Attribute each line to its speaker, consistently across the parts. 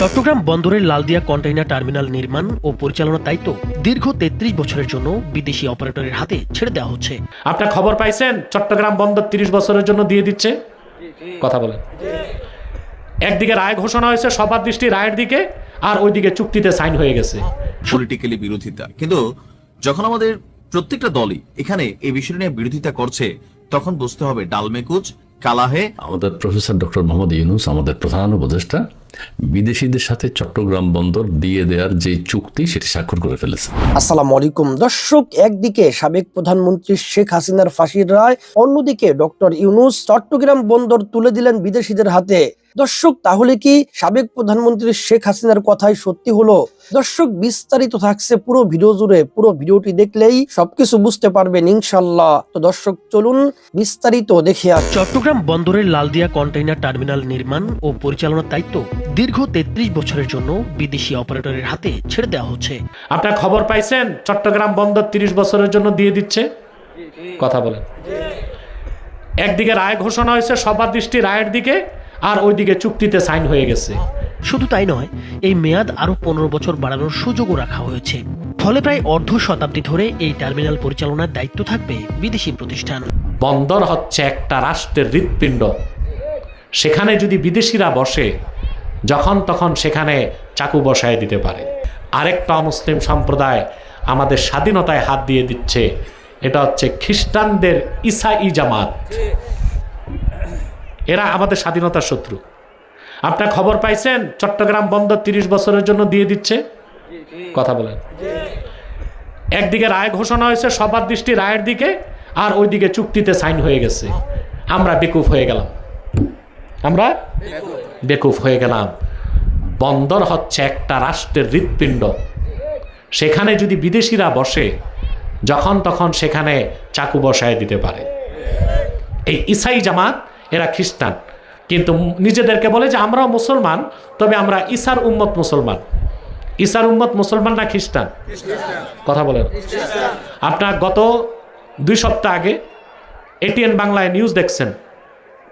Speaker 1: চট্টগ্রাম বন্দরের Laldia container terminal নির্মাণ ও পরিচালনার দায়িত্ব দীর্ঘ তেত্রিশ বছরের জন্য বিদেশি অপারেটরের হাতে ছেড়ে দেওয়া হচ্ছে।
Speaker 2: আপনার খবর পাইছেন? চট্টগ্রাম বন্দর তিরিশ বছরের জন্য দিয়ে দিচ্ছে? কথা বলেন। একদিকে রায় ঘোষণা হয়েছে সবার দৃষ্টি রায়ের দিকে আর ওইদিকে চুক্তিতে সাইন হয়ে গেছে।
Speaker 3: পলিটিক্যালি বিরোধিতা। কিন্তু যখন আমাদের প্রত্যেকটা দলই এখানে এই বিষয় নিয়ে বিরোধিতা করছে তখন বুঝতে হবে ডালমেকুচ কালাহে
Speaker 4: আমাদের প্রফেসর ডক্টর মোহাম্মদ ইউনুস আমাদের প্রধান উপদেষ্টা বিদেশিদের সাথে চট্টগ্রাম বন্দর দিয়ে দেওয়ার যে চুক্তি, সেটি স্বাক্ষর করে ফেলেছে।
Speaker 5: আসসালাম আলাইকুম। দর্শক, একদিকে সাবেক প্রধানমন্ত্রী শেখ হাসিনার ফাঁসির রায়, অন্যদিকে ডক্টর ইউনুস চট্টগ্রাম বন্দর তুলে দিলেন বিদেশিদের হাতে। দর্শক তাহলে কি সাবেক প্রধানমন্ত্রী শেখ হাসিনার কথাই সত্যি হলো? দর্শক বিস্তারিত থাকছে পুরো ভিডিও জুড়ে। পুরো ভিডিওটি দেখলেই সবকিছু বুঝতে পারবেন ইনশাল্লাহ তো দর্শক চলুন বিস্তারিত দেখে আস।
Speaker 1: চট্টগ্রাম বন্দরের লালদিয়া কন্টেইনার টার্মিনাল নির্মাণ ও পরিচালনার দায়িত্ব দীর্ঘ তেত্রিশ বছরের জন্য বিদেশি অপারেটরের হাতে ছেড়ে দেওয়া হচ্ছে।
Speaker 2: আপনার খবর পাইছেন? চট্টগ্রাম বন্দর তিরিশ বছরের জন্য দিয়ে দিচ্ছে? কথা বলেন। একদিকে রায় ঘোষণা হয়েছে সবার দৃষ্টি রায়ের দিকে। আর ওইদিকে চুক্তিতে সাইন হয়ে গেছে।
Speaker 1: শুধু তাই নয় এই মেয়াদ আরও পনেরো বছর বাড়ানোর সুযোগও রাখা হয়েছে। ফলে প্রায় অর্ধ শতাব্দী ধরে এই টার্মিনাল পরিচালনার দায়িত্ব থাকবে বিদেশি প্রতিষ্ঠান।
Speaker 2: বন্দর হচ্ছে একটা রাষ্ট্রের হৃৎপিণ্ড। সেখানে যদি বিদেশিরা বসে যখন তখন সেখানে চাকু বসায় দিতে পারে। আরেকটা মুসলিম সম্প্রদায় আমাদের স্বাধীনতায় হাত দিয়ে দিচ্ছে এটা হচ্ছে খ্রিস্টানদের ইসাই জামাত। এরা আমাদের স্বাধীনতার শত্রু। আপনার খবর পাইছেন? চট্টগ্রাম বন্দর তিরিশ বছরের জন্য দিয়ে দিচ্ছে? কথা বলেন। একদিকে রায় ঘোষণা হয়েছে, সবার দৃষ্টি রায়ের দিকে, আর ওইদিকে চুক্তিতে সাইন হয়ে গেছে। আমরা বেকুফ হয়ে গেলাম। আমরা বেকুফ হয়ে গেলাম। বন্দর হচ্ছে একটা রাষ্ট্রের হৃৎপিণ্ড। সেখানে যদি বিদেশিরা বসে, যখন তখন সেখানে চাকু বসায় দিতে পারে। এই ইসাই জামাত এরা খ্রিস্টান। কিন্তু নিজেদেরকে বলে যে আমরাও মুসলমান, তবে আমরা ইসার উম্মত মুসলমান। ইসার উম্মত মুসলমান না খ্রিস্টান। কথা বলেন। আপনার গত দুই সপ্তাহ আগে এটিএন বাংলায় নিউজ দেখছেন।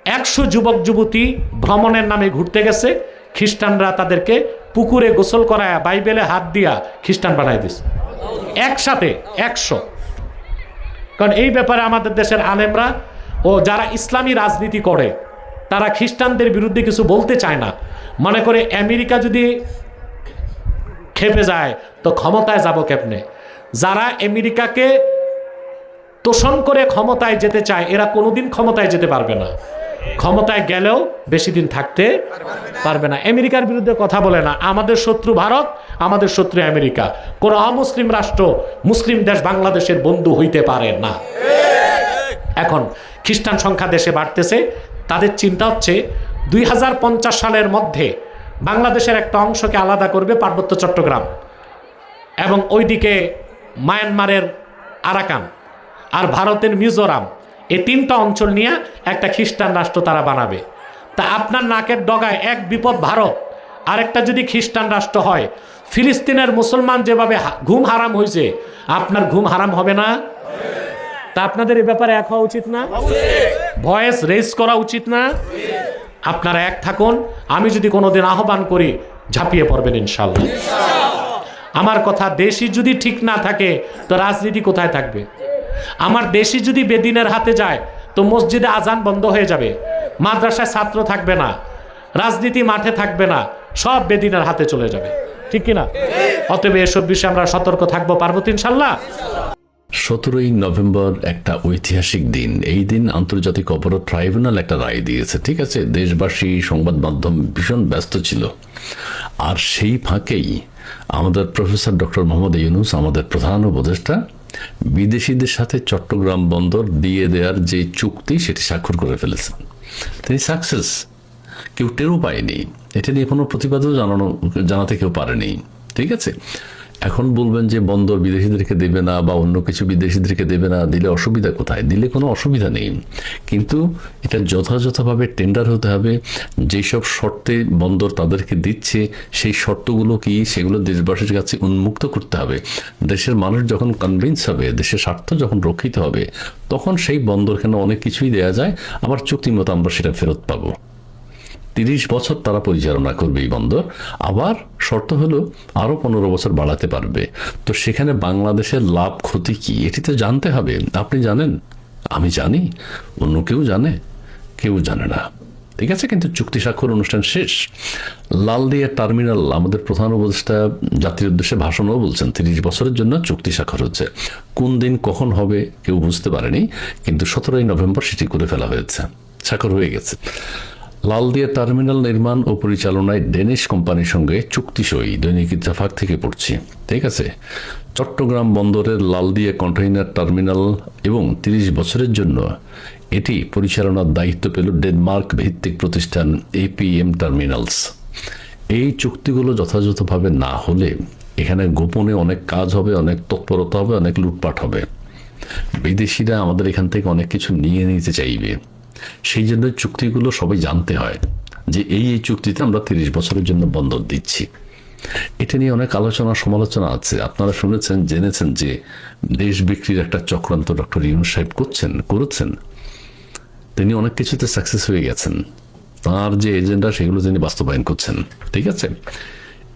Speaker 2: একশো যুবক যুবতী ভ্রমণের নামে ঘুরতে গেছে। খ্রিস্টানরা তাদেরকে পুকুরে গোসল করায়, বাইবেলে হাত দিয়া খ্রিস্টান বানাই দিছে। একসাথে, একশো। কারণ এই ব্যাপারে আমাদের দেশের আলেমরা ও যারা ইসলামী রাজনীতি করে, তারা খ্রিস্টানদের বিরুদ্ধে কিছু বলতে চায় না। মনে করে আমেরিকা যদি খেপে যায়, তো ক্ষমতায় যাব কেমনে? যারা আমেরিকাকে তোষণ করে ক্ষমতায় যেতে চায়, এরা কোনোদিন ক্ষমতায় যেতে পারবে না। ক্ষমতায় গেলেও বেশি দিন থাকতে পারবে না। আমেরিকার বিরুদ্ধে কথা বলে না। আমাদের শত্রু ভারত, আমাদের শত্রু আমেরিকা। কোন অমুসলিম রাষ্ট্র, মুসলিম দেশ বাংলাদেশের বন্ধু হইতে পারে না। এখন খ্রিস্টান সংখ্যা দেশে বাড়তেছে। তাদের চিন্তা হচ্ছে দুই হাজার পঞ্চাশ সালের মধ্যে বাংলাদেশের একটা অংশকে আলাদা করবে পার্বত্য চট্টগ্রাম এবং ওইদিকে মায়ানমারের আরাকান আর ভারতের মিজোরাম। এই তিনটা অঞ্চল নিয়ে একটা খ্রিস্টান রাষ্ট্র তারা বানাবে। তা আপনার নাকের ডগায় এক বিপদ ভারত, আরেকটা যদি খ্রিস্টান রাষ্ট্র হয়, ফিলিস্তিনের মুসলমান যেভাবে ঘুম হারাম হয়েছে আপনার ঘুম হারাম হবে না? তা আপনাদের এ ব্যাপারে এক হওয়া উচিত না? ভয়েস রেজ করা উচিত না? আপনারা এক থাকুন, আমি যদি কোনোদিন আহ্বান করি, ঝাঁপিয়ে পড়বেন ইনশাল্লাহ আমার কথা দেশই যদি ঠিক না থাকে, তো রাজনীতি কোথায় থাকবে? আমার দেশই যদি বেদিনের হাতে যায়, তো মসজিদে আজান বন্ধ হয়ে যাবে। মাদ্রাসায় ছাত্র থাকবে না। রাজনীতি মাঠে থাকবে না। সব বেদিনের হাতে চলে যাবে। ঠিক কিনা? অতএব এসব বিষয়ে আমরা সতর্ক থাকব, পারব ইনশাল্লাহ
Speaker 4: সতেরোই নভেম্বর একটা ঐতিহাসিক দিন। এই দিন আন্তর্জাতিক অপরাধ ট্রাইব্যুনাল একটা রায় দিয়েছে, ঠিক আছে? দেশবাসী, সংবাদ মাধ্যম ভীষণ ব্যস্ত ছিল। আর সেই ফাঁকেই আমাদের প্রফেসর ডক্টর মোহাম্মদ ইউনুস, আমাদের প্রধান উপদেষ্টা, বিদেশিদের সাথে চট্টগ্রাম বন্দর দিয়ে দেওয়ার যে চুক্তি, সেটি স্বাক্ষর করে ফেলেছেন। তিনি সাকসেস। কেউ টেরও পায়নি। এটা নিয়ে কোনো প্রতিবাদও জানানো, জানাতে কেউ পারেনি, ঠিক আছে? এখন বলবেন যে বন্দর বিদেশিদেরকে দেবে না বা অন্য কিছু বিদেশিদেরকে দেবে না, দিলে অসুবিধা কোথায়? দিলে কোনো অসুবিধা নেই। কিন্তু এটা যথাযথভাবে টেন্ডার হতে হবে। যেসব শর্তে বন্দর তাদেরকে দিচ্ছে, সেই শর্তগুলো কি? সেগুলো দেশবাসীর কাছে উন্মুক্ত করতে হবে। দেশের মানুষ যখন কনভিন্স হবে, দেশের স্বার্থ যখন রক্ষিত হবে, তখন সেই বন্দর কেন অনেক কিছুই দেয়া যায়? আবার চুক্তি মতো আমরা সেটা ফেরত পাবো। তিরিশ বছর তারা পরিচালনা করবে এই বন্দর। আবার শর্ত হলো আরও পনেরো বছর বাড়াতে পারবে। তো সেখানে বাংলাদেশের লাভ ক্ষতি কি, এটি তো জানতে হবে। আপনি জানেন? আমি জানি। অন্য কেউ জানে? কেউ জানে না। ঠিক আছে, কিন্তু চুক্তি স্বাক্ষর অনুষ্ঠান শেষ। লালদিয়া টার্মিনাল, আমাদের প্রধান উপদেষ্টা জাতির উদ্দেশ্যে ভাষণও বলছেন, তিরিশ বছরের জন্য চুক্তি স্বাক্ষর হচ্ছে। কোন দিন কখন হবে কেউ বুঝতে পারেনি, কিন্তু সতেরোই নভেম্বর সেটি করে ফেলা হয়েছে। স্বাক্ষর হয়ে গেছে। লালদিয়া টার্মিনাল নির্মাণ ও পরিচালনায় ডেনিশ কোম্পানির সঙ্গে চুক্তি সই দৈনিক ইত্তেফাক থেকে পড়ছি। ঠিক আছে? চট্টগ্রাম বন্দরের লালদিয়া কন্টেইনার টার্মিনাল এবং তিরিশ বছরের জন্য এটি পরিচালনার দায়িত্ব পেল ডেনমার্ক ভিত্তিক প্রতিষ্ঠান এপিএম টার্মিনালস। এই চুক্তিগুলো যথাযথভাবে না হলে এখানে গোপনে অনেক কাজ হবে, অনেক তৎপরতা হবে, অনেক লুটপাট হবে। বিদেশিরা আমাদের এখান থেকে অনেক কিছু নিয়ে নিতে চাইবে। সেই জন্য চুক্তিগুলো সবাই জানতে হয় যে এই এই চুক্তিতে আমরা তিরিশ বছরের জন্য বন্দর দিচ্ছি। এটা নিয়ে অনেক আলোচনা, সমালোচনা আছে। আপনারা শুনেছেন, জেনেছেন যে দেশ বিক্রির একটা চক্রান্ত ডক্টর ইউনুস সাহেব করছেন, করেছেন। তিনি অনেক কিছুতে সাকসেস হয়ে গেছেন। তার যে এজেন্ডা সেগুলো তিনি বাস্তবায়ন করছেন। ঠিক আছে?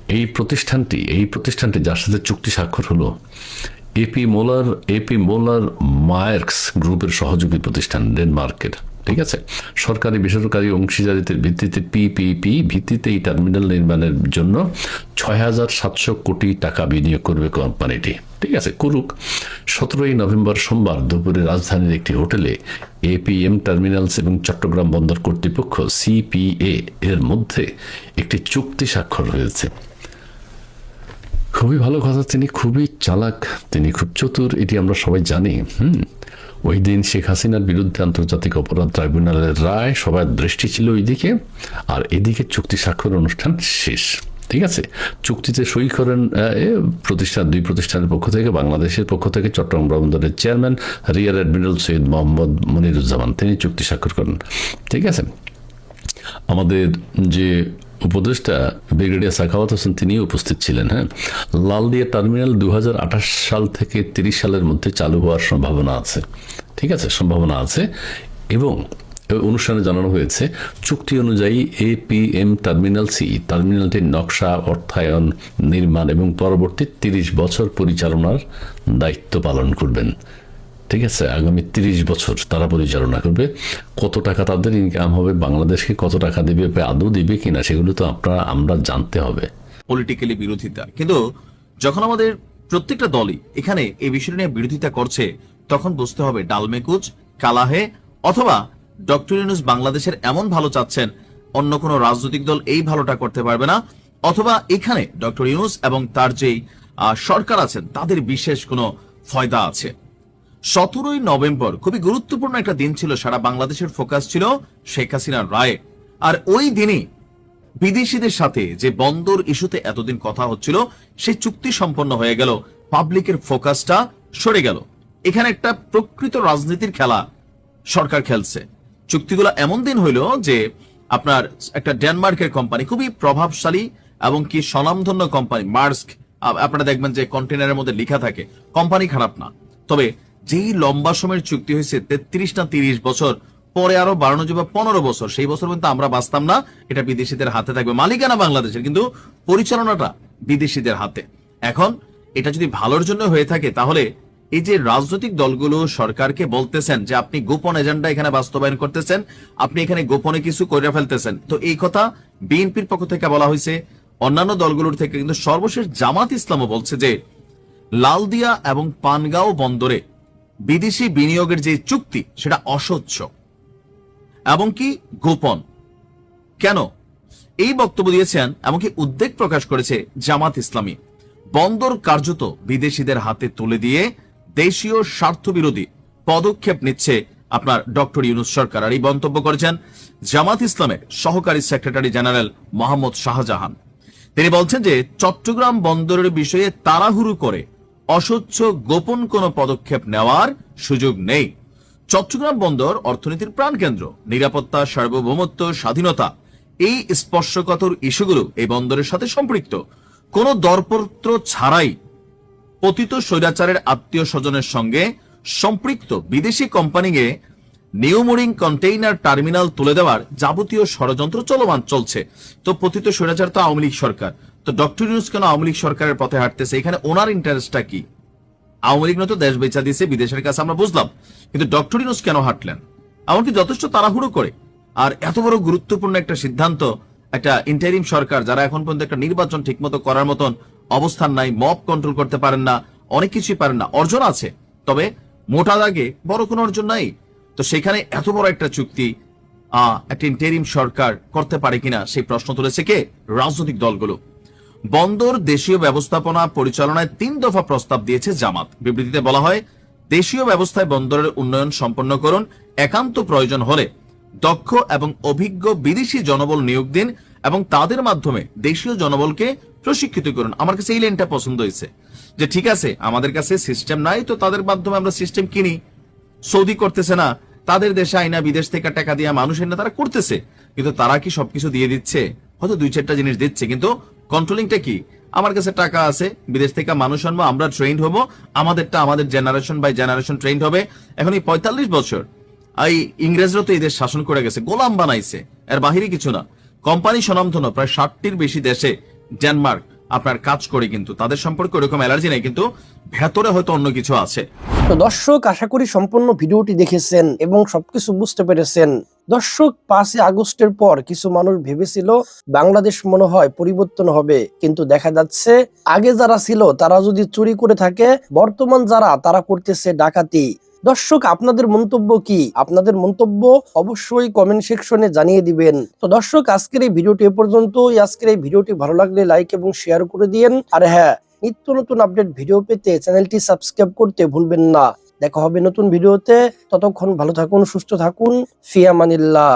Speaker 4: এই প্রতিষ্ঠানটি এই প্রতিষ্ঠানটি যার সাথে চুক্তি স্বাক্ষর হলো AP Moller AP Moller Maersk গ্রুপের সহযোগী প্রতিষ্ঠান ডেনমার্কের ঠিক আছে? সরকারি, বেসরকারি অংশীদারিত্বের ভিত্তিতে পিপিপি ভিত্তিতে এই টার্মিনাল নির্মাণের জন্য ছয় হাজার সাতশো কোটি টাকা বিনিয়োগ করবে কোম্পানিটি ঠিক আছে? করুক। সতেরোই নভেম্বর সোমবার দুপুরে রাজধানীর একটি হোটেলে এপিএম টার্মিনালস এবং চট্টগ্রাম বন্দর কর্তৃপক্ষ সিপিএ এর মধ্যে একটি চুক্তি স্বাক্ষর হয়েছে। খুবই ভালো কথা। তিনি খুবই চালাক। তিনি খুব চতুর। এটি আমরা সবাই জানি। হুম? ওই দিন শেখ হাসিনার বিরুদ্ধে আন্তর্জাতিক অপরাধ ট্রাইব্যুনালের রায় সবার দৃষ্টি ছিল ওইদিকে, আর এদিকে চুক্তি স্বাক্ষর অনুষ্ঠান শেষ। ঠিক আছে? চুক্তিতে সই করেন প্রতিষ্ঠান, দুই প্রতিষ্ঠানের পক্ষ থেকে, বাংলাদেশের পক্ষ থেকে চট্টগ্রাম বন্দরের chairman, rear admiral Syed Mohammad Moniruzzaman. তিনি চুক্তি স্বাক্ষর করেন। ঠিক আছে? আমাদের যে উপদেষ্টা ব্রিগেডিয়ার সাখাওয়াত হোসেন তিনি উপস্থিত ছিলেন হ্যাঁ? লালদিয়া টার্মিনাল দুহাজার আঠাশ সাল থেকে তিরিশ সালের মধ্যে চালু হওয়ার সম্ভাবনা আছে, ঠিক আছে? সম্ভাবনা আছে এবং অনুষ্ঠানে জানানো হয়েছে, চুক্তি অনুযায়ী এপিএম টার্মিনাল সি, টার্মিনালটির নকশা, অর্থায়ন, নির্মাণ এবং পরবর্তী তিরিশ বছর পরিচালনার দায়িত্ব পালন করবেন। ঠিক আছে, আগামী তিরিশ বছর তারা পরিচালনা করবে। কত টাকা তাদের ইনকাম হবে, বাংলাদেশকে কত টাকা দিবে আদৌ দিবে কিনা, সেগুলো তো আপনারা, আমরা জানতে হবে।
Speaker 3: পলিটিক্যালি বিরোধিতা। কিন্তু যখন আমাদের প্রত্যেকটা দলই এখানে এই বিষয় নিয়ে বিরোধিতা করছে, তখন বুঝতে হবে ডালমেকুচ কালাহে অথবা ডক্টর ইউনুস বাংলাদেশের এমন ভালো চাচ্ছেন, অন্য কোনো রাজনৈতিক দল এই ভালোটা করতে পারবে না, অথবা এখানে ডক্টর ইউনুস এবং তার যেই সরকার আছেন, তাদের বিশেষ কোনো ফয়দা আছে। সতেরোই নভেম্বর খুবই গুরুত্বপূর্ণ একটা দিন ছিল, সারা বাংলাদেশের ফোকাস ছিল শেখ হাসিনার রায়। আর ওই দিনই বিদেশিদের সাথে যে বন্দর ইস্যুতে এতদিন কথা হচ্ছিল, সেই চুক্তি সম্পন্ন হয়ে গেল পাবলিকের ফোকাসটা সরে গেল। এখানে একটা প্রকৃত রাজনীতির খেলা সরকার খেলছে। চুক্তিগুলো এমন দিন হইল যে আপনার একটা ডেনমার্কের কোম্পানি খুবই প্রভাবশালী এবং কি স্বনামধন্য কোম্পানি মার্স্ক আপনারা দেখবেন যে কন্টেনারের মধ্যে লিখা থাকে কোম্পানি খারাপ না। তবে যেই লম্বা সময়ের চুক্তি হয়েছে, তেত্রিশ না তিরিশ বছর, পরে আরও বাড়ানো যাবে পনেরো বছর। সেই বছর কিন্তু আমরা বাঁচতাম না, এটা বিদেশিদের হাতে থাকবে। মালিকানা বাংলাদেশের, কিন্তু পরিচালনাটা বিদেশিদের হাতে। এখন এটা যদি ভালোর জন্য হয়ে থাকে, তাহলে এই যে রাজনৈতিক দলগুলো সরকারকে বলতেছেন যে আপনি গোপন এজেন্ডা এখানে বাস্তবায়ন করতেছেন, আপনি এখানে গোপনে কিছু করে ফেলতেছেন। তো এই কথা বিএনপির পক্ষ থেকে বলা হয়েছে। অন্যান্য দলগুলোর থেকে কিন্তু সর্বশেষ জামাত ইসলামও বলছে যে, লালদিয়া এবং পানগাঁও বন্দরে বিদেশি বিনিয়োগের যে চুক্তি, সেটা অস্বচ্ছ এবং কি গোপন। কেন? এই বক্তব্য দিয়েছেন এমনকি উদ্বেগ প্রকাশ করেছে জামাত ইসলামী। বন্দর কার্যত বিদেশিদের হাতে তুলে দিয়ে দেশীয় স্বার্থ বিরোধী পদক্ষেপ নিচ্ছে আপনার ডক্টর ইউনুস সরকার। আর এই মন্তব্য করেছেন জামাত ইসলামের সহকারী সেক্রেটারি জেনারেল মোহাম্মদ শাহজাহান। তিনি বলছেন যে চট্টগ্রাম বন্দরের বিষয়ে তাড়াহুড়ো করে অস্বচ্ছ গোপন কোনো পদক্ষেপ নেওয়ার সুযোগ নেই। চট্টগ্রাম বন্দর অর্থনীতির প্রাণকেন্দ্র। নিরাপত্তা, সার্বভৌমত্ব, স্বাধীনতা, এই স্পর্শকাতর ইস্যুগুলো এই বন্দরের সাথে সম্পৃক্ত। কোন দরপত্র ছাড়াই পতিত স্বৈরাচারের আত্মীয় স্বজনের সঙ্গে সম্পৃক্ত বিদেশি কোম্পানিকে নিউমোরিং কন্টেইনার টার্মিনাল তুলে দেওয়ার যাবতীয় ষড়যন্ত্র চলমান চলছে। তো পতিত স্বৈরাচার তো আওয়ামী লীগ সরকার। তো ডক্টর ইউনুস কেন আওয়ামী লীগ সরকারের পথে হাঁটতেছে? এখানে ওনার ইন্টারেস্টটা কি? আওয়ামী লীগ নয়তো দেশ বেচা দিয়েছে, বিদেশের কাছে আমরা বুঝলাম। কিন্তু ডক্টর ইউনুস কেন হাঁটলেন? এমনকি যথেষ্ট তাড়াহুড়ো করে। আর এত বড় গুরুত্বপূর্ণ একটা সিদ্ধান্ত, একটা ইন্টারিম সরকার, যারা এখন পর্যন্ত একটা নির্বাচন ঠিকমতো করার মতন অবস্থান নাই মব কন্ট্রোল করতে পারেন না, অনেক কিছুই পারেন না, অর্জন আছে। তবে মোটা দাগে বড় কোনো অর্জন নাই। তো সেখানে এত বড় একটা চুক্তি একটা ইন্টারিম সরকার করতে পারে কিনা সেই প্রশ্ন তুলেছে কে? রাজনৈতিক দলগুলো। বন্দর দেশীয় ব্যবস্থাপনা পরিচালনায় তিন দফা প্রস্তাব দিয়েছে জামাত। বিবৃতিতে বলা হয়, দেশীয় ব্যবস্থায় বন্দরের উন্নয়ন সম্পন্ন করুন, একান্ত প্রয়োজন হলে দক্ষ এবং অভিজ্ঞ বিদেশি জনবল নিয়োগ দিন এবং তাদের মাধ্যমে দেশীয় জনবলকে প্রশিক্ষিত করুন। আমার কাছে এই লাইনটা পছন্দ হয়েছে। যে ঠিক আছে, আমাদের কাছে সিস্টেম নাই, তো তাদের মাধ্যমে আমরা সিস্টেম কিনি। সৌদি করতেছে না, তাদের দেশে আইনা, বিদেশ থেকে টাকা দিয়ে মানুষ এনে তারা করতেছে। কিন্তু তারা কি সবকিছু দিয়ে দিচ্ছে? হয়তো দুই চারটা জিনিস দিচ্ছে, কিন্তু কন্ট্রোলিংটা কি? আমার কাছে টাকা আছে, বিদেশ থেকে মানুষ আনব, আমরা ট্রেন্ড হব, আমাদেরটা আমাদের জেনারেশন বাই জেনারেশন ট্রেন্ড হবে। এখন এই পঁয়তাল্লিশ বছর, এই ইংরেজরা তো এই দেশ শাসন করে গেছে, গোলাম বানাইছে, এর বাহিরে কিছু না। কোম্পানি স্বনামধন্য, প্রায় ষাটটির বেশি দেশে ডেনমার্ক আপনার কাজ করে কিন্তু, তাদের সম্পর্কে ওরকম অ্যালার্জি নেই, কিন্তু ভেতরে হয়তো অন্য কিছু আছে।
Speaker 5: তো দর্শক, আশা করি সম্পূর্ণ ভিডিওটি দেখেছেন এবং সবকিছু বুঝতে পেরেছেন। দর্শক, পাঁচই আগস্টের পর কিছু মানুষ ভেবেছিল বাংলাদেশ মনে হয় পরিবর্তন হবে, কিন্তু দেখা যাচ্ছে আগে যারা ছিল, তারা যদি চুরি করে থাকে, বর্তমান যারা, তারা করতেছে ডাকাতি। দর্শক, আপনাদের মন্তব্য কি? আপনাদের মন্তব্য অবশ্যই কমেন্ট সেকশনে জানিয়ে দিবেন। তো দর্শক, আজকের এই ভিডিওটি এ পর্যন্ত আজকের এই ভিডিওটি ভালো লাগলে লাইক এবং শেয়ার করে দিয়েন। আর হ্যাঁ নিত্য নতুন আপডেট ভিডিও পেতে চ্যানেলটি সাবস্ক্রাইব করতে ভুলবেন না। দেখা হবে নতুন ভিডিওতে। ততক্ষণ ভালো থাকুন, সুস্থ থাকুন। ফিয়ামানিল্লাহ।